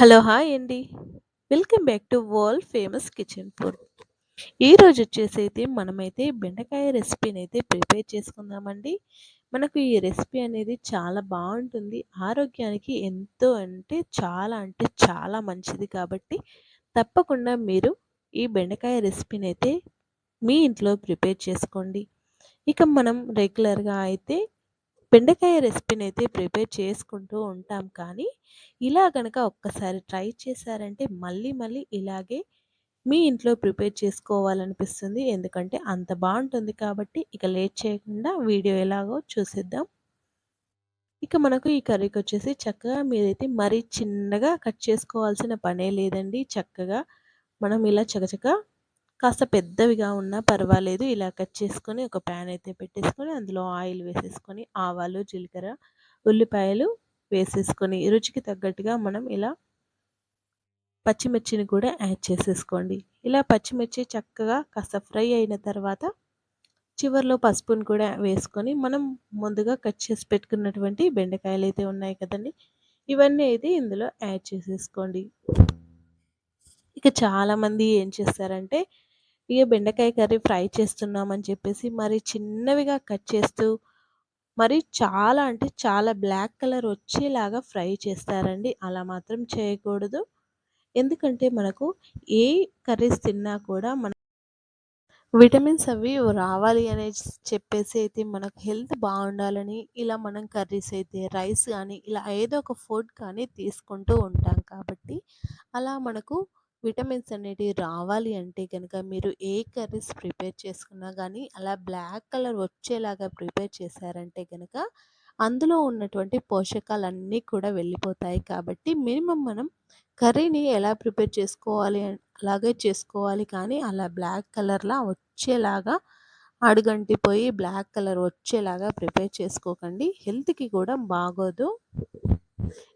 Hello! Hi అండి. Welcome back to world famous kitchen food. ఈరోజు వచ్చేసైతే మనమైతే బెండకాయ రెసిపీని అయితే ప్రిపేర్ చేసుకుందామండి. మనకు ఈ రెసిపీ అనేది చాలా బాగుంటుంది ఆరోగ్యానికి ఎంతో అంటే చాలా అంటే చాలా మంచిది కాబట్టి తప్పకుండా మీరు ఈ బెండకాయ రెసిపీని అయితే మీ ఇంట్లో ప్రిపేర్ చేసుకోండి. ఇక మనం రెగ్యులర్‌గా అయితే బెండకాయ రెసిపీని అయితే ప్రిపేర్ చేసుకుంటూ ఉంటాం కానీ, ఇలా కనుక ఒక్కసారి ట్రై చేశారంటే మళ్ళీ మళ్ళీ ఇలాగే మీ ఇంట్లో ప్రిపేర్ చేసుకోవాలనిపిస్తుంది. ఎందుకంటే అంత బాగుంటుంది కాబట్టి ఇక లేట్ చేయకుండా వీడియో ఎలాగో చూసేద్దాం. ఇక మనకు ఈ కర్రీకి వచ్చేసి చక్కగా మీరైతే మరీ చిన్నగా కట్ చేసుకోవాల్సిన పనే లేదండి. చక్కగా మనం ఇలా చకచక కాస్త పెద్దవిగా ఉన్నా పర్వాలేదు. ఇలా కట్ చేసుకొని ఒక ప్యాన్ అయితే పెట్టేసుకొని అందులో ఆయిల్ వేసేసుకొని ఆవాలు, జీలకర్ర, ఉల్లిపాయలు వేసేసుకొని రుచికి తగ్గట్టుగా మనం ఇలా పచ్చిమిర్చిని కూడా యాడ్ చేసేసుకోండి. ఇలా పచ్చిమిర్చి చక్కగా కాస్త ఫ్రై అయిన తర్వాత చివర్లో పసుపుని కూడా వేసుకొని మనం ముందుగా కట్ చేసి పెట్టుకున్నటువంటి బెండకాయలు అయితే ఉన్నాయి కదండీ! ఇవన్నీ అయితే ఇందులో యాడ్ చేసేసుకోండి. ఇక చాలామంది ఏం చేస్తారంటే ఇగ బెండకాయ కర్రీ ఫ్రై చేస్తున్నామని చెప్పేసి మరి చిన్నవిగా కట్ చేస్తూ మరి చాలా అంటే చాలా బ్లాక్ కలర్ వచ్చేలాగా ఫ్రై చేస్తారండి. అలా మాత్రం చేయకూడదు. ఎందుకంటే మనకు ఏ కర్రీస్ తిన్నా కూడా మన విటమిన్స్ అవి రావాలి అనేసి చెప్పేసి అయితే మనకు హెల్త్ బాగుండాలని ఇలా మనం కర్రీస్ అయితే రైస్ కానీ ఇలా ఏదో ఒక ఫుడ్ కానీ తీసుకుంటూ ఉంటాం కాబట్టి అలా మనకు విటమిన్స్ అనేటివి రావాలి అంటే కనుక మీరు ఏ కర్రీస్ ప్రిపేర్ చేసుకున్నా కానీ అలా బ్లాక్ కలర్ వచ్చేలాగా ప్రిపేర్ చేశారంటే కనుక అందులో ఉన్నటువంటి పోషకాలన్నీ కూడా వెళ్ళిపోతాయి కాబట్టి మినిమం మనం కర్రీని ఎలా ప్రిపేర్ చేసుకోవాలి అలాగే చేసుకోవాలి కానీ అలా బ్లాక్ కలర్‌లా వచ్చేలాగా అడుగంటిపోయి బ్లాక్ కలర్ వచ్చేలాగా ప్రిపేర్ చేసుకోకండి. హెల్త్‌కి కూడా బాగోదు.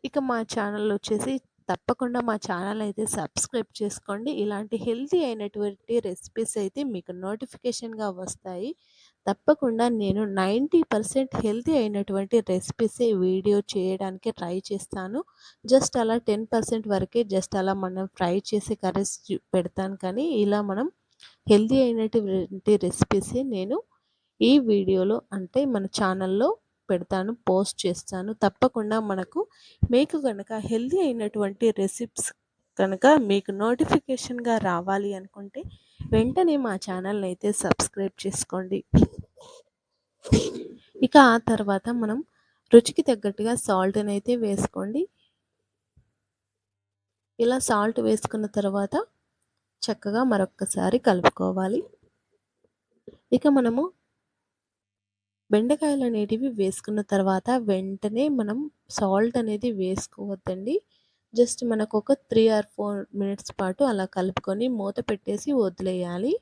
ఇక మా ఛానల్ వచ్చేసి తప్పకుండా మా ఛానల్ అయితే సబ్స్క్రైబ్ చేసుకోండి. ఇలాంటి హెల్తీ అయినటువంటి రెసిపీస్ అయితే మీకు నోటిఫికేషన్‌గా వస్తాయి. తప్పకుండా నేను 90% హెల్తీ అయినటువంటి రెసిపీసే వీడియో చేయడానికి ట్రై చేస్తాను. జస్ట్ అలా 10% వరకే జస్ట్ అలా మనం ఫ్రై చేసి కర్రీస్ పెడతాను కానీ ఇలా మనం హెల్తీ అయినటువంటి రెసిపీసే నేను ఈ వీడియోలో అంటే మన ఛానల్‌లో పెడతాను. పోస్ట్ చేస్తాను. తప్పకుండా మనకు మీకు కనుక హెల్తీ అయినటువంటి రెసిప్స్ కనుక మీకు నోటిఫికేషన్‌గా రావాలి అనుకుంటే వెంటనే మా ఛానల్‌ని అయితే సబ్స్క్రైబ్ చేసుకోండి. ఇక ఆ తర్వాత మనం రుచికి తగ్గట్టుగా సాల్ట్ని అయితే వేసుకోండి. ఇలా సాల్ట్ వేసుకున్న తర్వాత చక్కగా మరొక్కసారి కలుపుకోవాలి. ఇక మనము బెండకాయలు అనేటివి వేసుకున్న తర్వాత వెంటనే మనం సాల్ట్ అనేది వేసుకోవద్దండి. జస్ట్ మనకొక త్రీ ఆర్ ఫోర్ మినిట్స్ పాటు అలా కలుపుకొని మూత పెట్టేసి వదిలేయాలి.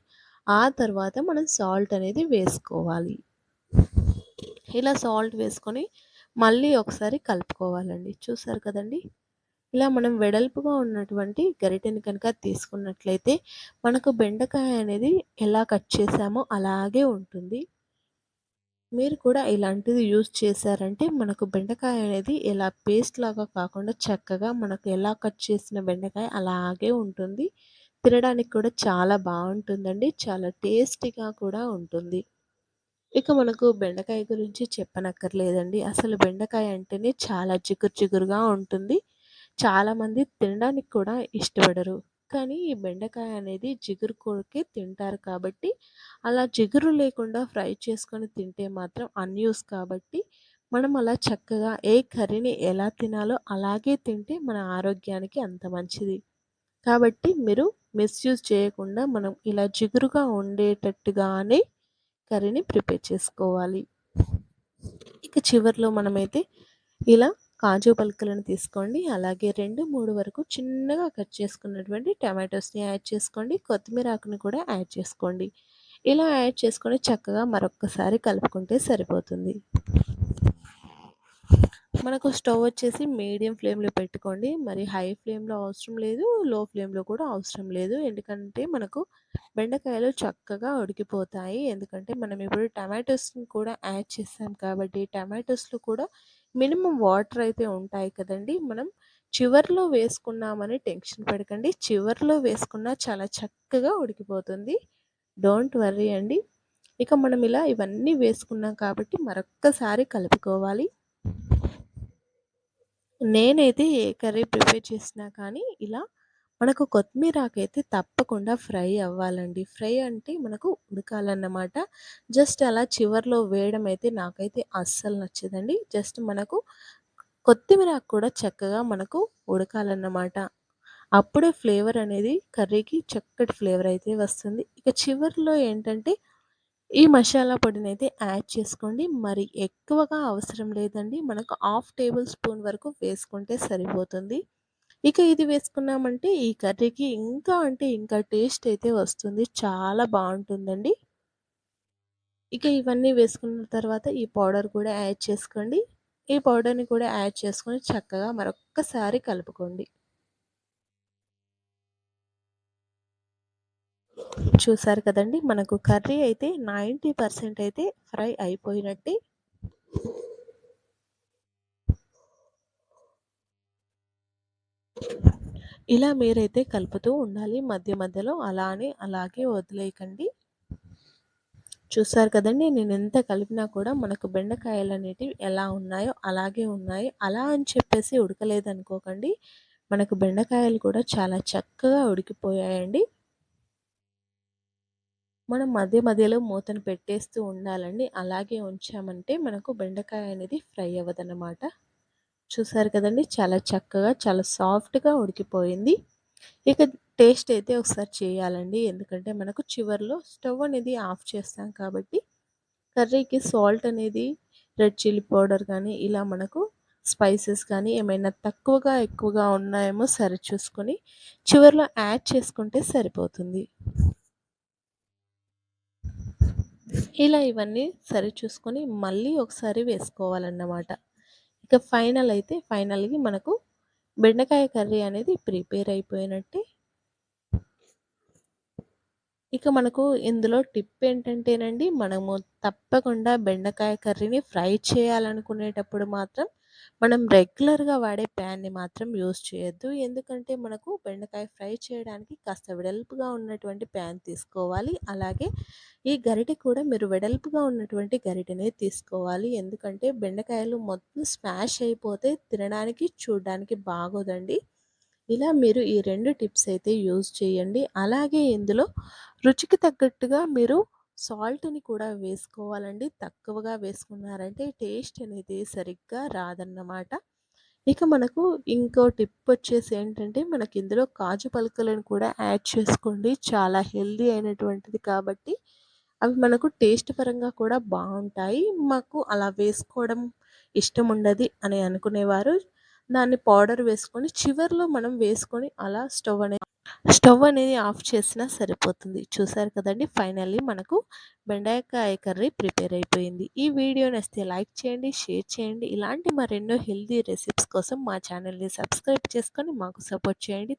ఆ తర్వాత మనం సాల్ట్ అనేది వేసుకోవాలి. ఇలా సాల్ట్ వేసుకొని మళ్ళీ ఒకసారి కలుపుకోవాలండి. చూసారు కదండీ! ఇలా మనం వెడల్పుగా ఉన్నటువంటి గరిటెని కనుక తీసుకున్నట్లయితే మనకు బెండకాయ అనేది ఎలా కట్ చేసామో అలాగే ఉంటుంది. మీరు కూడా ఇలాంటిది యూజ్ చేశారంటే మనకు బెండకాయ అనేది ఇలా పేస్ట్ లాగా కాకుండా చక్కగా మనకు ఎలా కట్ చేసిన బెండకాయ అలాగే ఉంటుంది. తినడానికి కూడా చాలా బాగుంటుందండి చాలా టేస్టీగా కూడా ఉంటుంది. ఇక మనకు బెండకాయ గురించి చెప్పనక్కర్లేదండి. అసలు బెండకాయ అంటేనే చాలా చిగురు చిగురుగా ఉంటుంది. చాలామంది తినడానికి కూడా ఇష్టపడరు. కానీ ఈ బెండకాయ అనేది జిగురు కొరికే తింటారు కాబట్టి అలా జిగురు లేకుండా ఫ్రై చేసుకొని తింటే మాత్రం అన్యూస్ కాబట్టి మనం అలా చక్కగా ఏ కర్రీని ఎలా తినాలో అలాగే తింటే మన ఆరోగ్యానికి అంత మంచిది. కాబట్టి మీరు మిస్‌యూజ్ చేయకుండా మనం ఇలా జిగురుగా ఉండేటట్టుగానే కర్రీని ప్రిపేర్ చేసుకోవాలి. ఇక చివర్లో మనమైతే ఇలా కాజు పలుకలను తీసుకోండి. అలాగే 2, 3 వరకు చిన్నగా కట్ చేసుకున్నటువంటి టమాటోస్‌ని యాడ్ చేసుకోండి. కొత్తిమీర ఆకుని కూడా యాడ్ చేసుకోండి. ఇలా యాడ్ చేసుకొని చక్కగా మరొక్కసారి కలుపుకుంటే సరిపోతుంది. మనకు స్టవ్ వచ్చేసి మీడియం ఫ్లేమ్‌లో పెట్టుకోండి. మరి హై ఫ్లేమ్‌లో అవసరం లేదు. లో ఫ్లేమ్‌లో కూడా అవసరం లేదు. ఎందుకంటే మనకు బెండకాయలు చక్కగా ఉడికిపోతాయి. ఎందుకంటే మనం ఇప్పుడు టమాటోస్‌ని కూడా యాడ్ చేస్తాం కాబట్టి టమాటోస్‌లో కూడా మినిమమ్ వాటర్ అయితే ఉంటాయి కదండీ! మనం చివర్లో వేసుకున్నామని టెన్షన్ పడకండి. చివర్లో వేసుకున్నా చాలా చక్కగా ఉడికిపోతుంది. డోంట్ వర్రీ అండి. ఇక మనం ఇలా ఇవన్నీ వేసుకున్నాం కాబట్టి మరొక్కసారి కలుపుకోవాలి. నేనైతే ఏ కర్రీ ప్రిపేర్ చేసినా కానీ ఇలా మనకు కొత్తిమీర తప్పకుండా ఫ్రై అవ్వాలండి. ఫ్రై అంటే మనకు ఉడకాలన్నమాట. జస్ట్ అలా చివర్లో వేయడం అయితే నాకైతే అస్సలు నచ్చదండి. జస్ట్ మనకు కొత్తిమీర కూడా చక్కగా మనకు ఉడకాలన్నమాట. అప్పుడే ఫ్లేవర్ అనేది కర్రీకి చక్కటి ఫ్లేవర్ అయితే వస్తుంది. ఇక చివరిలో ఏంటంటే ఈ మసాలా పొడిని అయితే యాడ్ చేసుకోండి. మరి ఎక్కువగా అవసరం లేదండి. మనకు హాఫ్ టేబుల్ స్పూన్ వరకు వేసుకుంటే సరిపోతుంది. ఇక ఇది వేసుకున్నామంటే ఈ కర్రీకి ఇంకా అంటే ఇంకా టేస్ట్ అయితే వస్తుంది. చాలా బాగుంటుందండి. ఇక ఇవన్నీ వేసుకున్న తర్వాత ఈ పౌడర్ కూడా యాడ్ చేసుకోండి. ఈ పౌడర్ని కూడా యాడ్ చేసుకొని చక్కగా మరొక్కసారి కలుపుకోండి. చూసారు కదండి మనకు కర్రీ అయితే నైంటీ పర్సెంట్ అయితే ఫ్రై అయిపోయినట్టే. ఇలా మీరైతే కలుపుతూ ఉండాలి. మధ్య మధ్యలో అలానే అలాగే వదిలేయకండి. చూసారు కదండి నేను ఎంత కలిపినా కూడా మనకు బెండకాయలు అనేటివి ఎలా ఉన్నాయో అలాగే ఉన్నాయి. అలా అని చెప్పేసి ఉడకలేదు అనుకోకండి మనకు బెండకాయలు కూడా చాలా చక్కగా ఉడికిపోయాయండి. మనం మధ్య మధ్యలో మూతను పెట్టేస్తూ ఉండాలండి. అలాగే ఉంచామంటే మనకు బెండకాయ అనేది ఫ్రై అవ్వదన్నమాట. చూసారు కదండి చాలా చక్కగా చాలా సాఫ్ట్గా ఉడికిపోయింది. ఇక టేస్ట్ అయితే ఒకసారి చేయాలండి. ఎందుకంటే మనకు చివరిలో స్టవ్ అనేది ఆఫ్ చేస్తాం కాబట్టి కర్రీకి సాల్ట్ అనేది రెడ్ చిల్లీ పౌడర్ కానీ ఇలా మనకు స్పైసెస్ కానీ ఏమైనా తక్కువగా ఎక్కువగా ఉన్నాయేమో సరి చూసుకొని చివరిలో యాడ్ చేసుకుంటే సరిపోతుంది. ఇలా ఇవన్నీ సరి చూసుకొని మళ్ళీ ఒకసారి వేసుకోవాలన్నమాట. ఇక ఫైనల్ అయితే ఫైనల్గా మనకు బెండకాయ కర్రీ అనేది ప్రిపేర్ అయిపోయినట్టే. ఇక మనకు ఇందులో టిప్ ఏంటంటేనండి మనము తప్పకుండా బెండకాయ కర్రీని ఫ్రై చేయాలనుకునేటప్పుడు మాత్రం మనం రెగ్యులర్గా వాడే ప్యాన్ని మాత్రం యూస్ చేయొద్దు. ఎందుకంటే మనకు బెండకాయ ఫ్రై చేయడానికి కాస్త వెడల్పుగా ఉన్నటువంటి ప్యాన్ తీసుకోవాలి. అలాగే ఈ గరిటె కూడా మీరు వెడల్పుగా ఉన్నటువంటి గరిటెనే తీసుకోవాలి. ఎందుకంటే బెండకాయలు మొత్తం స్మాష్ అయిపోతే తినడానికి చూడడానికి బాగోదండి. ఇలా మీరు ఈ రెండు టిప్స్ అయితే యూజ్ చేయండి. అలాగే ఇందులో రుచికి తగ్గట్టుగా మీరు సాల్ట్ని కూడా వేసుకోవాలండి. తక్కువగా వేసుకున్నారంటే టేస్ట్ అనేది సరిగ్గా రాదన్నమాట. ఇక మనకు ఇంకో టిప్ వచ్చేసి ఏంటంటే మనకి ఇందులో కాజు పలుకలను కూడా యాడ్ చేసుకోండి. చాలా హెల్దీ అయినటువంటిది కాబట్టి అవి మనకు టేస్ట్ పరంగా కూడా బాగుంటాయి. మాకు అలా వేసుకోవడం ఇష్టం ఉండదు అని అనుకునేవారు. దాన్ని పౌడర్ వేసుకొని చివరిలో మనం వేసుకొని అలా స్టవ్ అనేది స్టవ్ అనేది ఆఫ్ చేసినా సరిపోతుంది. చూసారు కదండి ఫైనల్లీ మనకు బెండకాయ కర్రీ ప్రిపేర్ అయిపోయింది. ఈ వీడియో నచ్చితే లైక్ చేయండి షేర్ చేయండి. ఇలాంటి మరెన్నో హెల్దీ రెసిపీస్ కోసం మా ఛానల్ని సబ్స్క్రైబ్ చేసుకొని మాకు సపోర్ట్ చేయండి.